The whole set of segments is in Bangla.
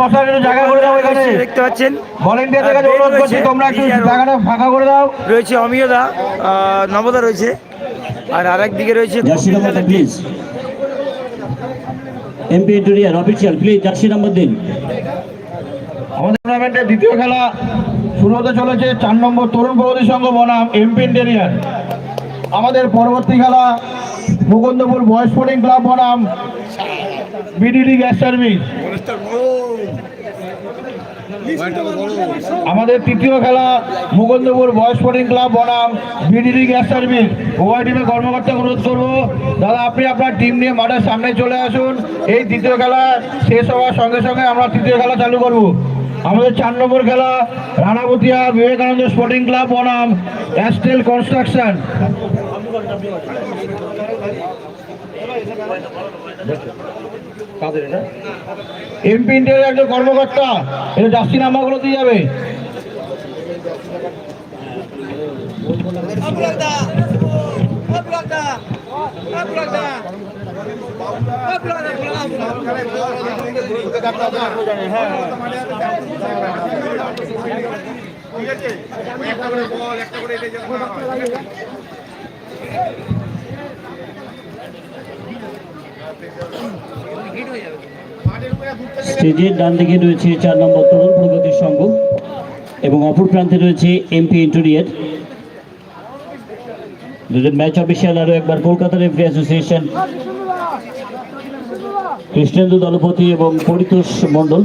বসার একটু জায়গা করে দাও এখানে। দেখতে পাচ্ছেন। ভলেন্টিয়ারদের কাছে অনুরোধ রয়েছে, করছি তোমরা একটু আর জায়গাটা ফাঁকা করে দাও। রয়েছে অমিয়দা নবদা রয়েছে। আর আরেক দিকে রয়েছে please MP interior official please jersey number দিন। আমাদের টুর্নামেন্টের দ্বিতীয় খেলা শুরু হতে চলেছে চার নম্বর তরুণ প্রগতি সংঘ বনাম এমপি ইন্টেরিয়ার আমাদের পরবর্তী খেলা মুকুন্দপুর বয়েজ স্পোর্টিং ক্লাব বনাম বিডিডি গ্যাস সার্ভিস আমাদের তৃতীয় খেলা, মুকুন্দপুর বয়েজ স্পোর্টিং ক্লাব বনাম বিডিডি গ্যাস সার্ভিস উভয় টিমের কর্মকর্তা অনুরোধ করব, দাদা, আপনি আপনার টিম নিয়ে মাঠের সামনে চলে আসুন। এই দ্বিতীয় খেলা শেষ হওয়ার সঙ্গে সঙ্গে আমরা তৃতীয় খেলা চালু করব। আমাদের চার নম্বর খেলা, রানাবতিয়া বিবেকানন্দ স্পোর্টিং ক্লাব বনাম অ্যাস্টেল কনস্ট্রাকশন। এমপি ইন্ডিয়ার একজন কর্মকর্তা এটা জাস্তি নাম্বারগুলো দিয়ে যাবে। স্টেজের ডান দিকে রয়েছে চার নম্বর তরুণ প্রগতির সংঘ এবং অপর প্রান্তে রয়েছে এমপি ইন্টেরিয়ার। দুজন ম্যাচ অফিসিয়াল আরও একবার কলকাতা রেফারি অ্যাসোসিয়েশন। কৃষ্ণেন্দু দলপতি এবং পরিতোষ মণ্ডল।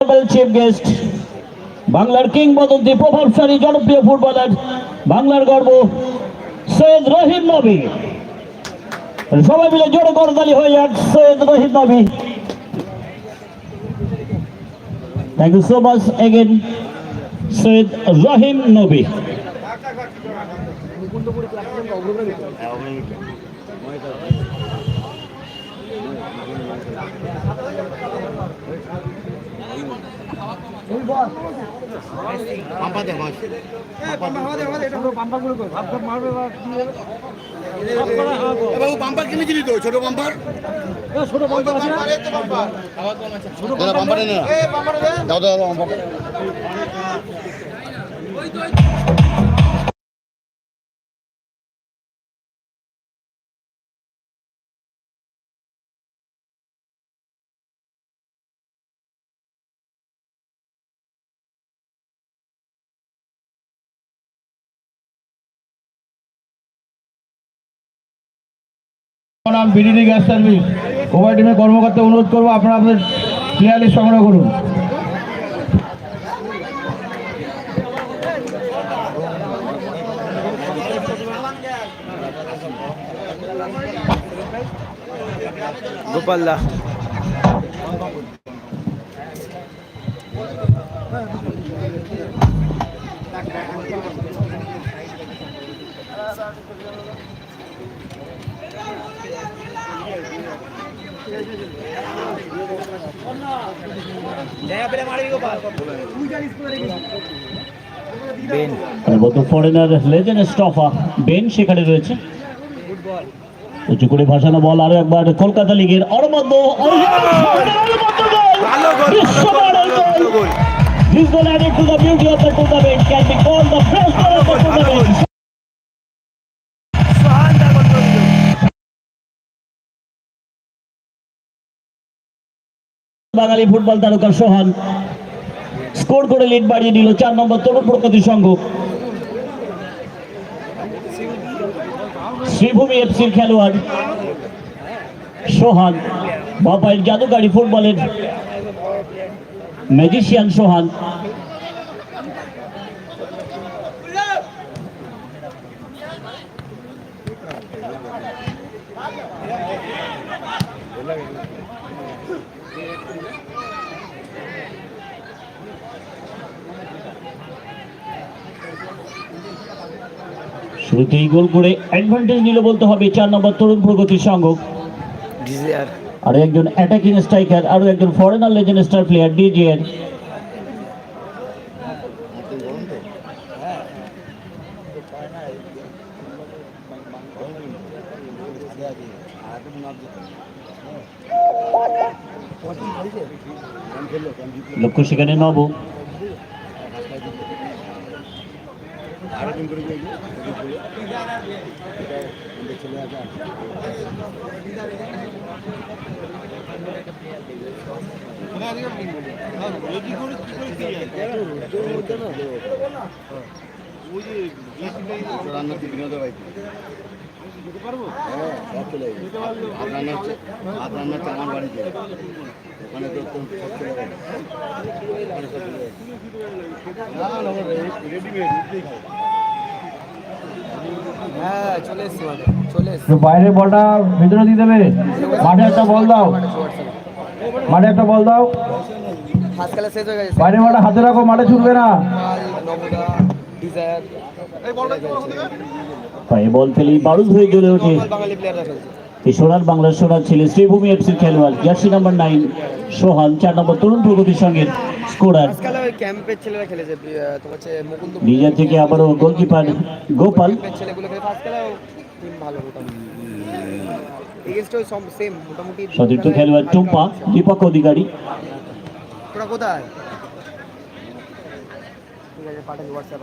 চিফ গেস্ট বাংলার কিংবদন্তি প্রভাবশালী জনপ্রিয় ফুটবলার বাংলার গর্ব সৈয়দ রহিম নবী সবাই মিলে জোরে করতালি হয়ে যাক Syed Rahim Nabi thank you so much again Syed Rahim Nabi বাবু পাম্পা কিনে দিলি তো ছোট পাম্পার ছোট পাম্পার ছোট পাম্পার। দাও দাও দাও নাম বিডিডি গ্যাস সার্ভিস উভয় টিমের কর্মকর্তা অনুরোধ করব আপনারা আপনাদের ক্লিয়ারলি সংগ্রহ করুন গোপাল্লা Thank you. Ben foreigner legend স্টফার Ben সেখানে রয়েছে উঁচু করে ভাসানো বল আরও একবার কলকাতা লিগের অরমদ্য He's going to add it to the beauty of the tournament. Can be called the best of the tournament. বাঙালি ফুটবল তারকা সোহান। স্কোর করে লিড বাড়িয়ে দিল চার নম্বর তরুণ প্রগতি সংঘ। শ্রীভূমি এফসির খেলোয়াড় সোহান। বাপাইয়ের জাদুকারী ফুটবলের ম্যাজিশিয়ান সোহান। শুরুতেই গোল করে অ্যাডভান্টেজ নিল বলতে হবে চার নম্বর তরুণ প্রগতির সংঘ আরও একজন অ্যাটাকিং স্ট্রাইকার আরও একজন ফরেনার লেজেন্ড স্টার প্লেয়ার ডিজিএর লক্ষ্য সেখানে নব। রান্নার দিকে বিনোদ ভাই হ্যাঁ চলে রান্না রান্না ওখানে তো রেডিমেড হ্যাঁ চলে এসছি চলে এসছি। তো বাইরের বলটা ভিতরে দিয়ে দেবে। মাঠে একটা বল দাও। মাঠে একটা বল দাও। হয়ে বাইরের বলটা হাতে রাখো মাঠে ছুটবে না। এই বল ফেলেই বারুদ হয়ে চলে ওঠে। বাঙালি প্লেয়াররা খেলছে। এই সোনার বাংলার সোনার ছেলে শ্রীভূমি এফসির খেলোয়াড় জার্সি নাম্বার নাইন সোহান, চার নম্বর তরুণ প্রগতির সঙ্গে স্কোরার নিজের থেকে আবারও গোলকিপার গোপাল। সতীর্থ খেলোয়াড় টুম্পা দীপক অধিকারী। কোথায় হোয়াটসঅ্যাপ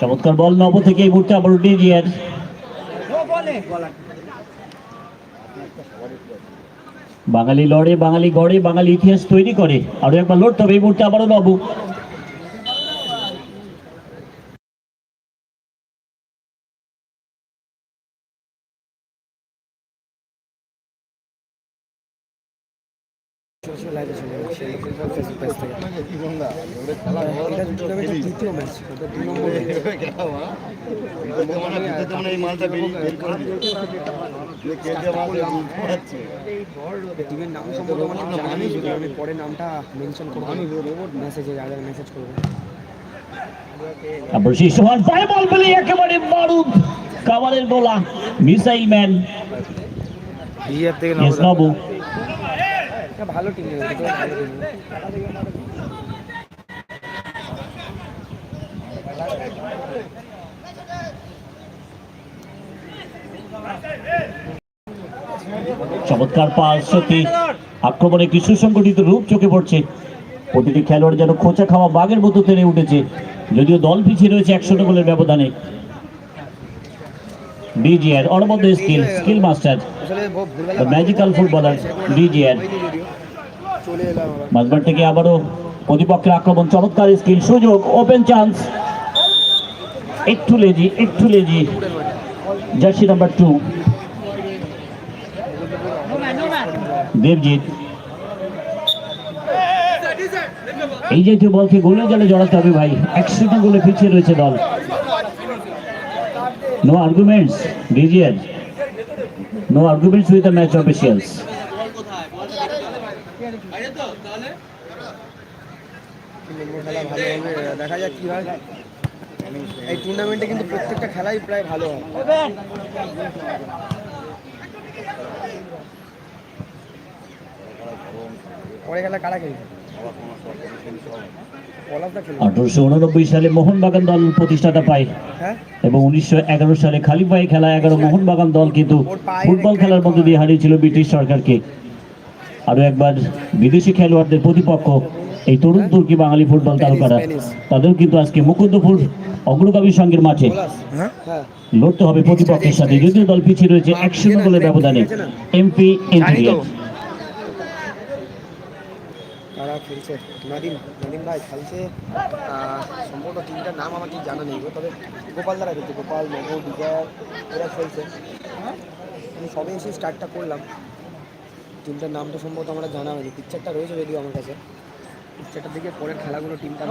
চমৎকার বল নব থেকে এই মুহূর্তে আবারও ডিজিয়ার বাঙালি লড়ে বাঙালি গড়ে বাঙালি ইতিহাস তৈরি করে। আরও একবার লড়তে হবে এই মুহূর্তে আবারও বাবু এই মালটা টিমের নাম সম্পর্কে আমি পরে নামটা মেনশন করব আমি মেসেজে যাদের মেসেজ করব তারপর সেই সোহান পায়ে বল পেলে একেবারে বারুদ কামালের গোলা, মিসাইল ম্যান। টিম ভালো টিম চমৎকার পাস, সত্যি। আক্রমণে একটি সুসংগঠিত রূপ চোখে পড়ছে। প্রতিটি খেলোয়াড় যেন খোঁচা খাওয়া বাঘের মতো তেড়ে উঠেছে। যদিও দল পিছিয়ে রয়েছে একশো গোলের ব্যবধানে। ডিজিআর, অনবদ্য skill skill master magical footballer DGR. মাঝবার থেকে আবারও প্রতিপক্ষের আক্রমণ, চমৎকার স্কিল, সুযোগ, ওপেন চান্স। একটু লেজি একটু lazy. Jersey number two. Debjit এই জাতীয় বলকে গোলে জলে জড়াতে হবে ভাই। একশোটা গোলে পিছিয়ে রয়েছে দল। No arguments ডিজিএন no arguments with the match officials দেখা যাক কি হয় এই টুর্নামেন্টে কিন্তু প্রত্যেকটা খেলাই প্রায় ভালো হয়। পরে খেলা কারা খেলবে? আঠারোশো উননব্বই সালে মোহনবাগান দল প্রতিষ্ঠাতা পায়। হ্যাঁ? এবং উনিশশো এগারো সালে খালিফাই খেলা এগারো। মোহনবাগান দল কিন্তু ফুটবল খেলার মধ্যে দিয়ে হারিয়েছিল ব্রিটিশ সরকারকে। আরও একবার বিদেশি খেলোয়াড়দের প্রতিপক্ষ এই তরুণ তুর্কি বাঙালি ফুটবল তারকারা। তাদের কিন্তু আজকে মুকুন্দপুর অগ্রগামী সঙ্গের মাঠে হ্যাঁ? লড়তে হবে প্রতিপক্ষের সাথে। যদিও দল পিছিয়ে রয়েছে এক শূন্য গোলের ব্যবধানে। এমপি ইন্টেরিয়ার তারা খেলছে নাদিম নাদিম ভাই খেলছে। সম্ভবত টিমটার নাম আমার ঠিক জানা নেই তবে গোপাল দ্বারা খেলছে গোপাল নগর বিজয় এরা খেলছে। আমি সবে এসে স্টার্টটা করলাম। টিমটার নামটা সম্ভবত আমরা জানা হয়নি পিকচারটা রয়েছে যদিও আমার কাছে। পিকচারটা দেখে পরের খেলাগুলো টিমটা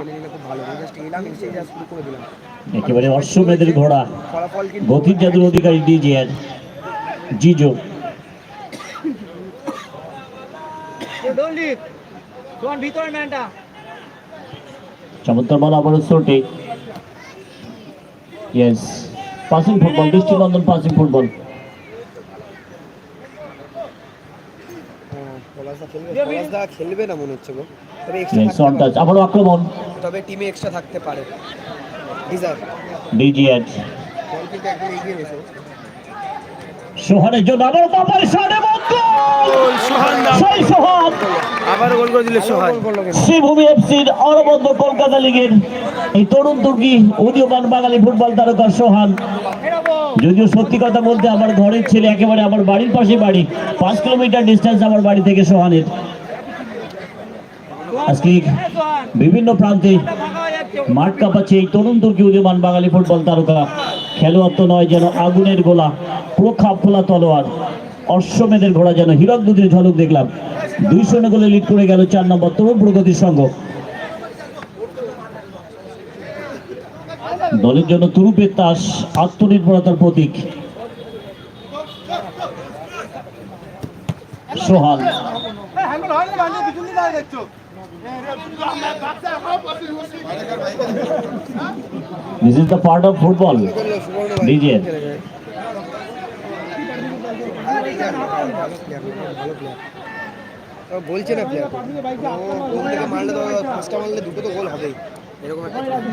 জেনে নিলে খুব ভালো। জাস্ট এলাম এসে যা শুরু করে দিলাম। একেবারে অশ্বমেধের ঘোড়া ফলাফল কিন্তু গতির জাদুর অধিকারী ডিজিয়ার জিজো। চমৎকার বল আবারও ছোটে। ইয়েস পাসিং ফুটবল দৃষ্টিনন্দন পাসিং ফুটবল হ্যাঁ, খেলবে খেলবে না মনে হচ্ছে গো। তবে এক্সট্রা আবারও আক্রমণ। তবে টিমে এক্সট্রা থাকতে পারে। ডিজায়ার বল কিন্তু একদম এগিয়ে রয়েছে সোহানের জন্য আবারও বাবার সাড়ে সেই সোহান। আবার গোল করে দিল সোহান। শ্রীভূমি এফসির অরবদ্ধ কলকাতা লিগের এই তরুণ তুর্কি উদীয়মান বাঙালি ফুটবল তারকা সোহান। যদিও সত্যি কথা বলতে আমার ঘরের ছেলে একেবারে আমার বাড়ির পাশে বাড়ি পাঁচ কিলোমিটার ডিস্টেন্স আমার বাড়ি থেকে সোহানের। আজকে বিভিন্ন প্রান্তে মাঠ কাঁপাচ্ছে এই তরুণ তুর্কি উদীয়মান বাঙালি ফুটবল তারকা। খেলোয়াড় তো নয় যেন আগুনের গোলা পুরো খাপ খোলা তলোয়ার। অশ্বমেধের ঘোড়া যেন হীরক দুধের ঝলক দেখলাম। দুই শূন্য গোলে লিড করে গেল চার নম্বর তরুণ প্রগতির সঙ্গ। দলের জন্য তুরুপের তাস, আত্মনির্ভরতার প্রতীক। Sohan. This is the part of football DJ বলছে না প্লেয়ার গোল মারলে তো পাঁচটা মারলে দুটো তো গোল হবেই। এরকম একটা খেলছে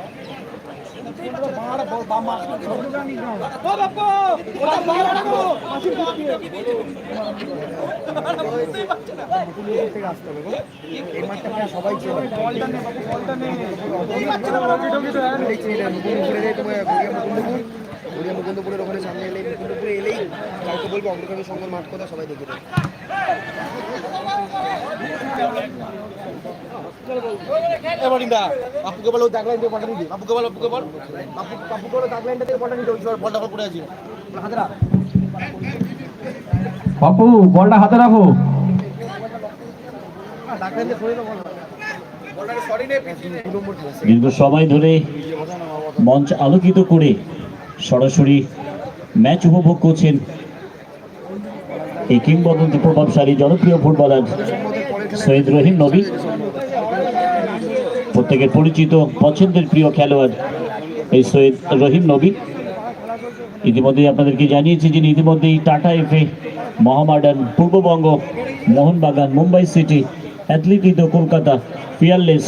সবাই গড়িয়া মুকুন্দপুর গড়িয়া মুকুন্দপুরের ওখানে সামনে এলেই মুকুন্দপুরে এলেই কাউকে বলব মাঠ কোথায় সবাই দেখে দেবে বলো দাগ লাইন দিয়ে পাঠানি দি বাপুকে বল বাপুকে বল। বাপু বাপুকে বলো দাগ লাইনটা দিয়ে পাঠানি দি ওই সময় বলটা পড়ে আছে। হাতে রাখো। বলটা দীর্ঘ সময় ধরে মঞ্চ আলোকিত করে সরাসরি ম্যাচ উপভোগ করছেন এই কিংবদন্তি প্রভাবশালী জনপ্রিয় ফুটবলার সৈয়দ রহিম নবী। প্রত্যেকের পরিচিত, পছন্দের প্রিয় খেলোয়াড় এই সৈয়দ রহিম নবী। ইতিমধ্যেই আপনাদেরকে জানিয়েছি যিনি ইতিমধ্যেই টাটা এফে মহামার্ডান পূর্ববঙ্গ Mohun Bagan, Mumbai city Atletico Kolkata, fearless,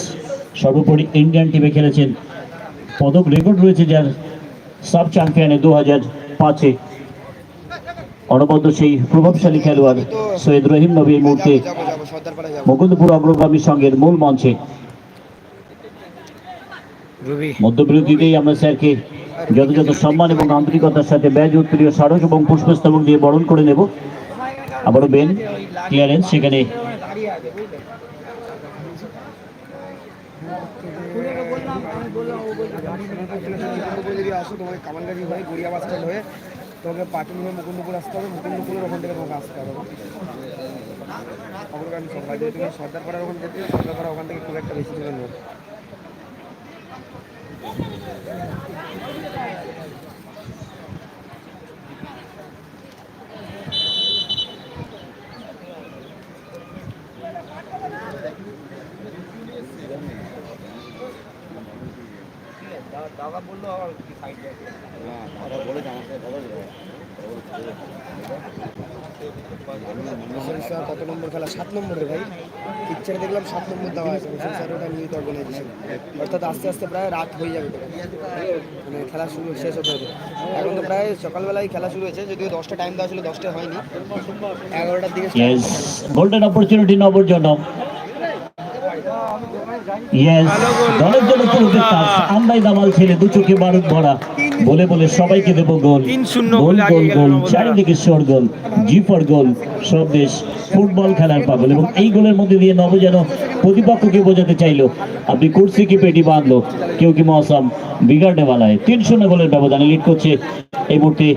সর্বোপরি ইন্ডিয়ান টিমে খেলেছেন। পদক রেকর্ড রয়েছে যার সাব চ্যাম্পিয়নে দু হাজার পাঁচে অনবদ্য সেই প্রভাবশালী খেলোয়াড় সৈয়দ রহিম নবী এই মুহূর্তে মুকুন্দপুর অগ্রগামী মূল মঞ্চে। মধ্যবিরতিতেই আমরা স্যারকে যথাযথ সম্মান এবং আন্তরিকতার সাথে ব্যাজ উত্তরীয় স্মারক এবং পুষ্পস্তবক দিয়ে বরণ করে নেব। আবারও বেন ক্লিয়ারেন্স সেখানে আসো তোমাকে কামালগাড়ি হয়ে গড়িয়া বাস স্ট্যান্ড হয়ে তোমাকে পাটুল হয়ে মুকুন্দপুর আসতে হবে মুকুন্দপুরের ওখান থেকে তোমাকে আসতে হবে অগ্রগামী সরকার যদি তুমি সর্দারপাড়ার ওখান থেকে সর্দারপাড়া ওখান থেকে খুব একটা বেশি দূরে নয় হ্যাঁ দাদা বলেছে আমার সাথে কথা বলে মিশন স্যার কত নম্বর খেলা? সাত নম্বরের ভাই। পিকচারে দেখলাম সাত নম্বর দেওয়া আছে। মিশন স্যার ওটা নিউজ অর্গানাইজেশন অর্থাৎ আস্তে আস্তে প্রায় রাত হয়ে যাবে মানে খেলা শুরু শেষ হতে হতে এখন তো প্রায় সকালবেলায় খেলা শুরু হয়েছে। যদিও দশটা টাইম দেওয়া ছিল দশটা হয়নি। এগারোটার দিকে গোল্ডেন অপরচুনিটি নবর জন্য। ইয়েস দলের জন্য আমরাই দামাল ছেলে দু চোখে বারুদ ভরা। বলে বলে সবাইকে দেব গোল। গোল গোল গোল চারিদিকে শোর গোল জিপর গোল সব দেশ ফুটবল খেলার পাগল। এবং এই গোলের মধ্যে দিয়ে নব যেন প্রতিপক্ষকে বোঝাতে চাইলো। আপনি কুর্সি কি পেটি বাঁধলো? কেউ কি মৌসম বিগাড়ে বালায় তিন শূন্য গোলের ব্যবধানে লিড করছে এই মুহূর্তে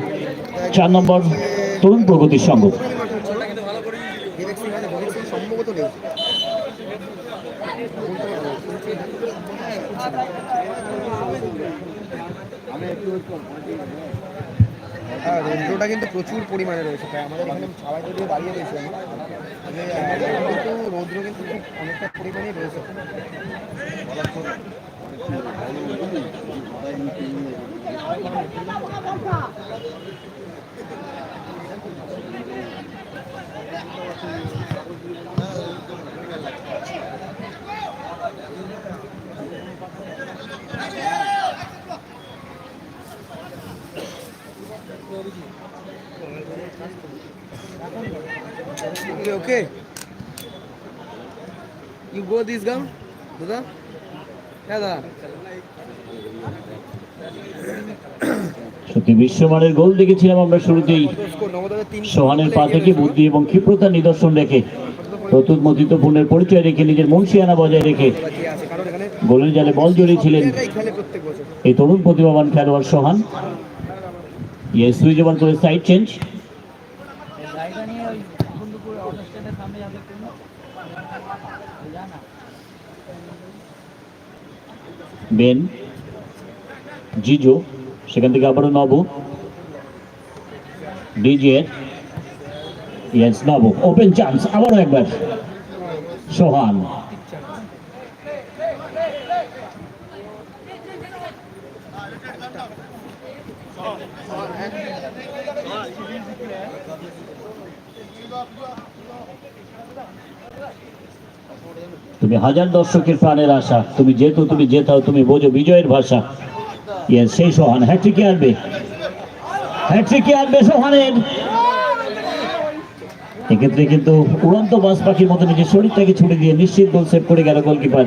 চার নম্বর তরুণ প্রগতির সংঘ। রৌদ্রটা কিন্তু প্রচুর পরিমাণে রয়েছে। তাই আমাদের এখানে সবাই যদি দাঁড়িয়ে রয়েছে আমি যে, আহ, কিন্তু রৌদ্র কিন্তু খুব অনেকটা পরিমাণেই রয়েছে। Okay. You go this gum, দাদা দাদা সত্যি বিশ্বমানের গোল দেখেছিলাম আমরা শুরুতেই। সোহানের পা থেকে বুদ্ধি এবং ক্ষিপ্রতার নিদর্শন রেখে প্রতুল মতিত্বপূর্ণের পরিচয় রেখে নিজের মুন্সিয়ানা বজায় রেখে গোলের জালে বল জড়িয়েছিলেন এই তরুণ প্রতিভাবান খেলোয়াড় সোহান। ইয়ে সুইচ করে সাইড চেঞ্জ বেন জিজো সেখান থেকে আবারও নব ডিজে ইয়েস নব ওপেন চান্স আবারও একবার সোহান। তুমি হাজার দর্শকের প্রাণের আশা। তুমি যেহেতু তুমি জেতাও, তুমি বোঝো বিজয়ের ভাষা। ইয়েস, সেই সোহান। হ্যাট্রিকে আনবে। হ্যাট্রিকে আনবে সোহানের। এক্ষেত্রে কিন্তু উড়ন্ত বাস পাখির মতো নিজের শরীরটাকে ছুটে দিয়ে নিশ্চিত গোল সেভ করে গেল গোলকিপার।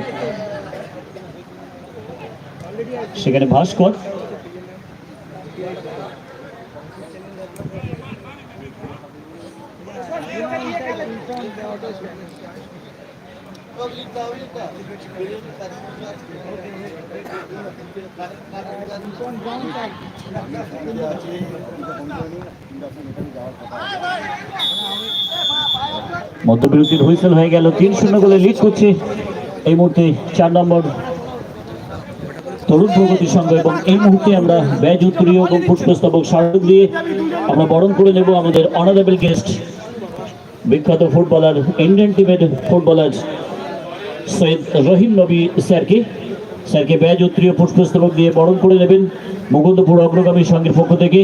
সেখানে ভাস্কর মধ্যবিরতির হুইসেল হয়ে গেল। তিন শূন্য গোলে লিড করছে এই মুহূর্তে চার নম্বর তরুণ প্রগতির সঙ্গে এবং এই মুহূর্তে আমরা ব্যাজ উত্তরীয় এবং পুষ্পস্তবক স্মারক দিয়ে আমরা বরণ করে নেব আমাদের অনারেবল গেস্ট বিখ্যাত ফুটবলার ইন্ডিয়ান টিমের ফুটবলার সৈয়দ রহিম নবী স্যারকে। স্যারকে ব্যাজ উত্তরীয় পুষ্পস্তবক দিয়ে বরণ করে নেবেন মুকুন্দপুর অগ্রগামী সংঘের পক্ষ থেকে।